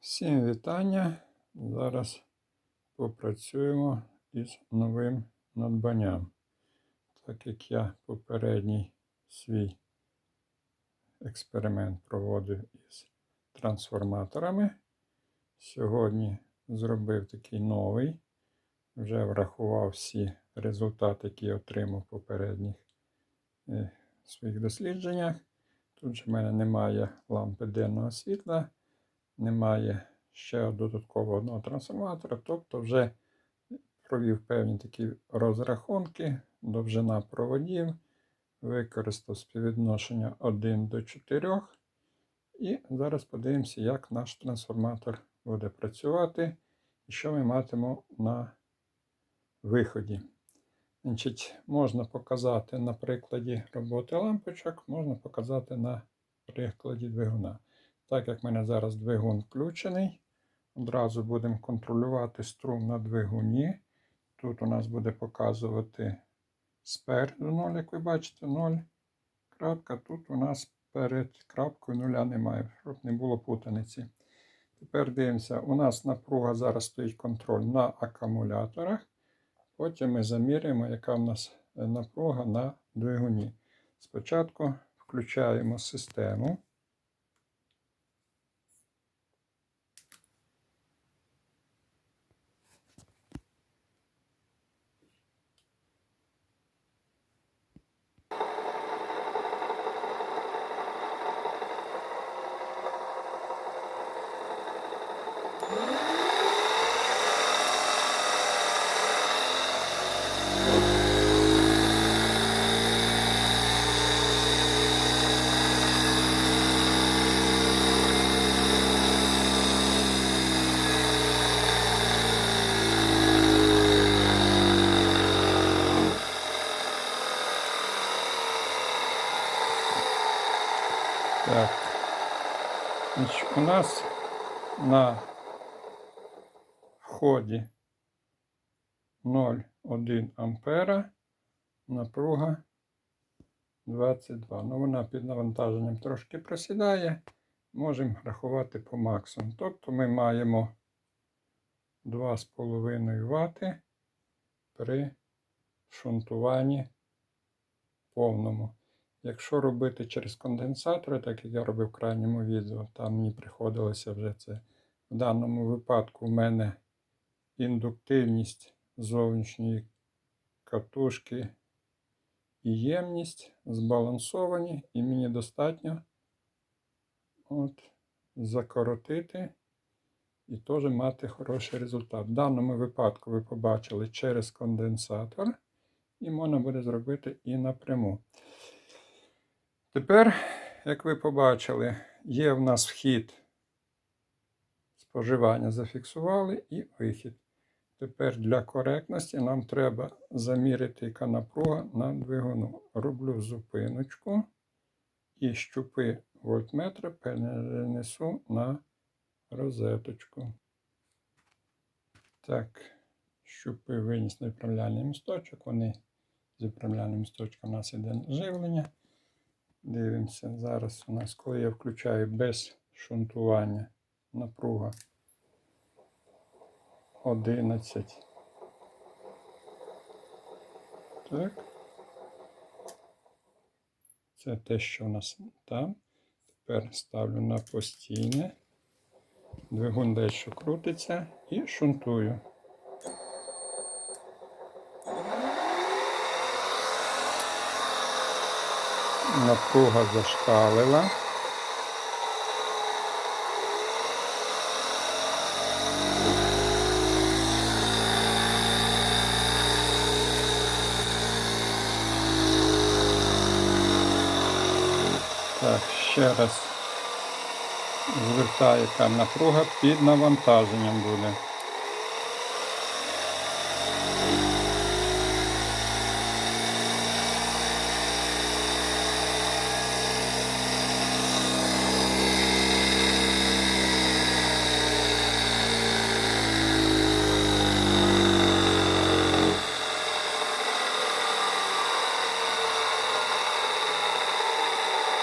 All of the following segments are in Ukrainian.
Всім вітання. Зараз попрацюємо із новим надбанням. Так як я попередній свій експеримент проводив із трансформаторами, сьогодні зробив такий новий. Вже врахував всі результати, які отримав в попередніх е, своїх дослідженнях. Тут же в мене немає лампи денного світла немає ще додатково одного трансформатора, тобто вже провів певні такі розрахунки, довжина проводів, використав співвідношення 1 до 4. І зараз подивимося, як наш трансформатор буде працювати і що ми матимемо на виході. Значить, Можна показати на прикладі роботи лампочок, можна показати на прикладі двигуна. Так як в мене зараз двигун включений, одразу будемо контролювати струм на двигуні. Тут у нас буде показувати спереду 0, як ви бачите, 0. Крапка. Тут у нас перед крапкою нуля немає, щоб не було путаниці. Тепер дивимося, у нас напруга зараз стоїть контроль на акумуляторах. Потім ми заміряємо, яка в нас напруга на двигуні. Спочатку включаємо систему. Так. Значить, у нас на вході 0,1 ампера напруга 22. Ну, вона під навантаженням трошки просідає. Можемо рахувати по максимуму. Тобто ми маємо 2,5 Вт при шунтуванні повному. Якщо робити через конденсатори, так як я робив в крайньому відео, там мені приходилося вже це. В даному випадку в мене індуктивність зовнішньої катушки і ємність збалансовані, і мені достатньо от, закоротити і теж мати хороший результат. В даному випадку ви побачили через конденсатор, і можна буде зробити і напряму. Тепер, як ви побачили, є в нас вхід споживання зафіксували і вихід. Тепер для коректності нам треба заміряти, яка напруга на двигуну. Роблю зупиночку і щупи вольтметра перенесу на розеточку. Так, щупи виніс на відправляльний місточок. Вони з відправляльним місточком у нас іде живлення. Дивимося, зараз у нас, коли я включаю без шунтування напруга 11. Так. Це те, що у нас там. Тепер ставлю на постійне. Двигун дещо крутиться і шунтую. Напруга зашкалила. Так, ще раз звертаю, яка напруга під навантаженням буде.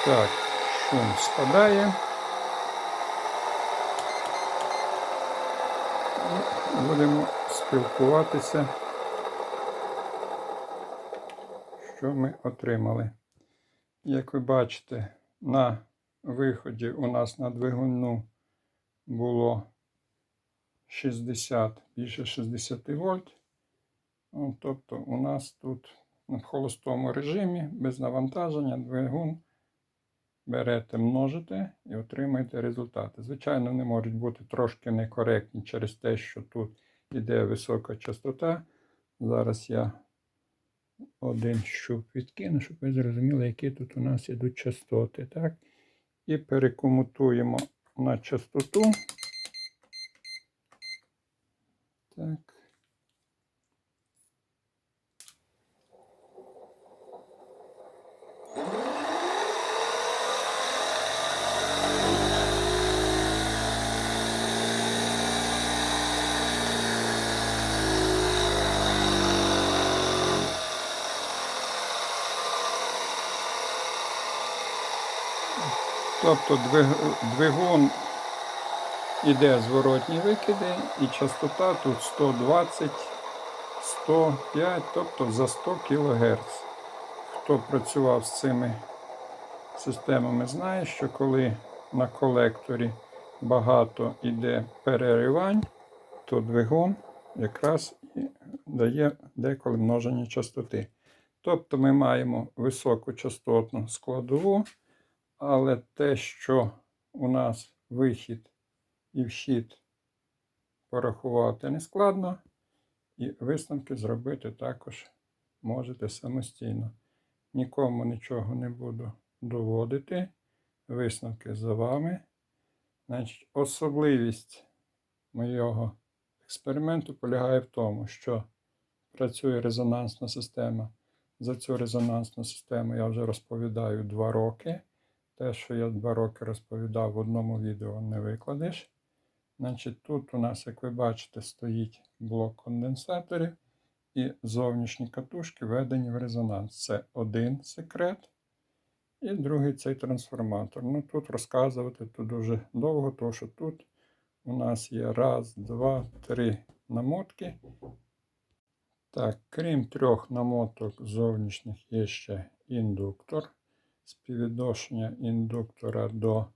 Так, шум спадає. Будемо спілкуватися, що ми отримали. Як ви бачите, на виході у нас на двигуну було 60, більше 60 вольт. Ну, Тобто у нас тут в холостому режимі без навантаження двигун берете, множите і отримаєте результати. Звичайно, вони можуть бути трошки некоректні через те, що тут іде висока частота. Зараз я один щуп відкину, щоб ви зрозуміли, які тут у нас ідуть частоти. Так? І перекомутуємо на частоту. Так. Тобто двигун іде зворотні викиди і частота тут 120, 105, тобто за 100 кГц. Хто працював з цими системами, знає, що коли на колекторі багато йде переривань, то двигун якраз дає деколи множення частоти. Тобто ми маємо високу частотну складову, але те, що у нас вихід і вхід порахувати не складно, і висновки зробити також можете самостійно. Нікому нічого не буду доводити. Висновки за вами. Значить, особливість моєго експерименту полягає в тому, що працює резонансна система. За цю резонансну систему я вже розповідаю два роки. Те, що я два роки розповідав в одному відео, не викладеш. Значить, тут у нас, як ви бачите, стоїть блок конденсаторів і зовнішні катушки введені в резонанс. Це один секрет. І другий цей трансформатор. Ну тут розказувати тут дуже довго, тому що тут у нас є раз, два, три намотки. Так, крім трьох намоток зовнішніх є ще індуктор. Співвідношення індуктора до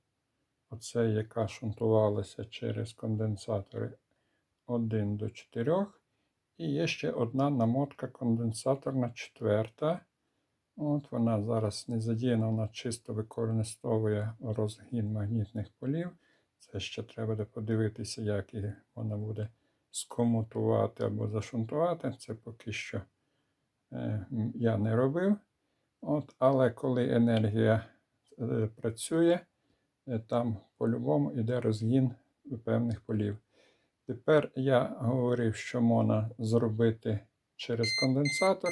оцеї, яка шунтувалася через конденсатори 1 до 4. І є ще одна намотка конденсаторна четверта. От Вона зараз не задіяна, вона чисто використовує розгін магнітних полів. Це ще треба подивитися, як її вона буде скомутувати або зашунтувати. Це поки що е, я не робив. От, Але коли енергія е, працює, е, там по-любому йде розгін певних полів. Тепер я говорив, що можна зробити через конденсатор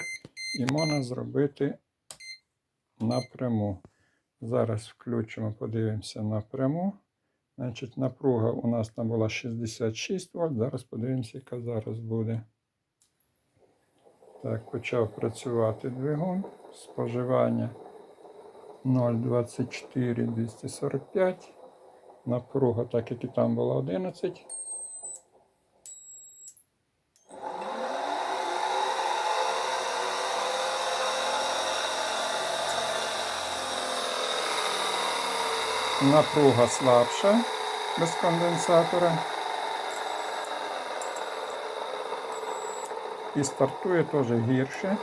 і можна зробити напряму. Зараз включимо, подивимося напряму. Значить, напруга у нас там була 66 вольт. Зараз подивимося, яка зараз буде. Так, почав працювати двигун. Споживання 0,24 245. Напруга, так як і там була 11. Напруга слабша без конденсатора. І стартує теж гірше.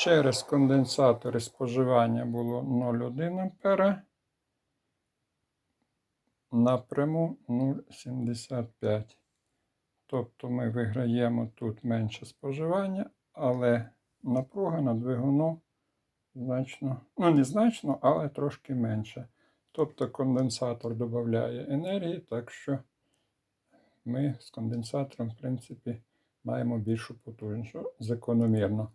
Через конденсатори споживання було 0,1 ампера. Напряму 0,75. Тобто ми виграємо тут менше споживання, але напруга на двигуну значно, ну не значно, але трошки менше. Тобто конденсатор додає енергії, так що ми з конденсатором, в принципі, маємо більшу потужність, закономірно.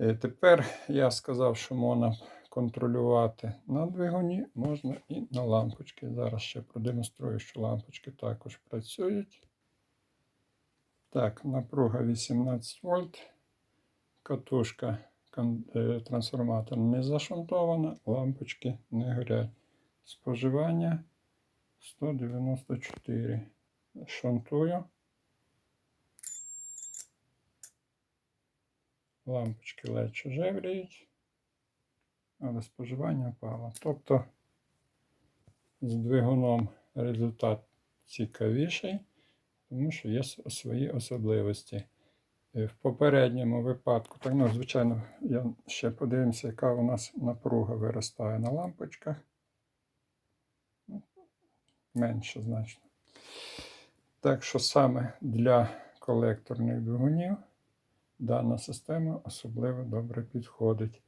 Е, Тепер я сказав, що можна контролювати на двигуні, можна і на лампочки. Зараз ще продемонструю, що лампочки також працюють. Так, напруга 18 вольт. Катушка е, трансформатор не зашунтована, лампочки не горять. Споживання 194. Шунтую. Лампочки ледь жевріють, але споживання впало. Тобто з двигуном результат цікавіший, тому що є свої особливості. Е, В попередньому випадку, так, ну, звичайно, я ще подивимося, яка у нас напруга виростає на лампочках. Менше значно. Так що саме для колекторних двигунів дана система особливо добре підходить.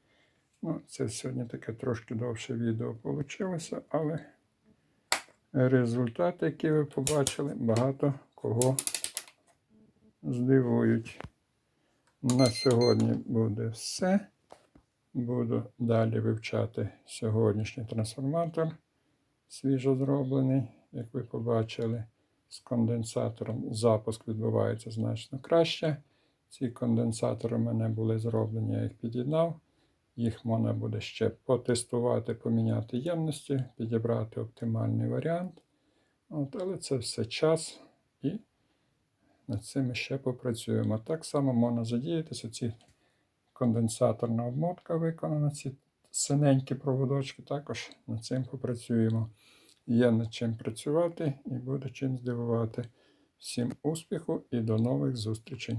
Ну, це сьогодні таке трошки довше відео вийшло, але результати, які ви побачили, багато кого здивують. На сьогодні буде все. Буду далі вивчати сьогоднішній трансформатор, свіжо зроблений, як ви побачили, з конденсатором запуск відбувається значно краще. Ці конденсатори в мене були зроблені, я їх під'єднав. Їх можна буде ще потестувати, поміняти ємності, підібрати оптимальний варіант. От, але це все час і над цим ще попрацюємо. Так само можна задіятися. Ці конденсаторна обмотка виконана, ці синенькі проводочки, також над цим попрацюємо. Є над чим працювати і буде чим здивувати. Всім успіху і до нових зустрічей!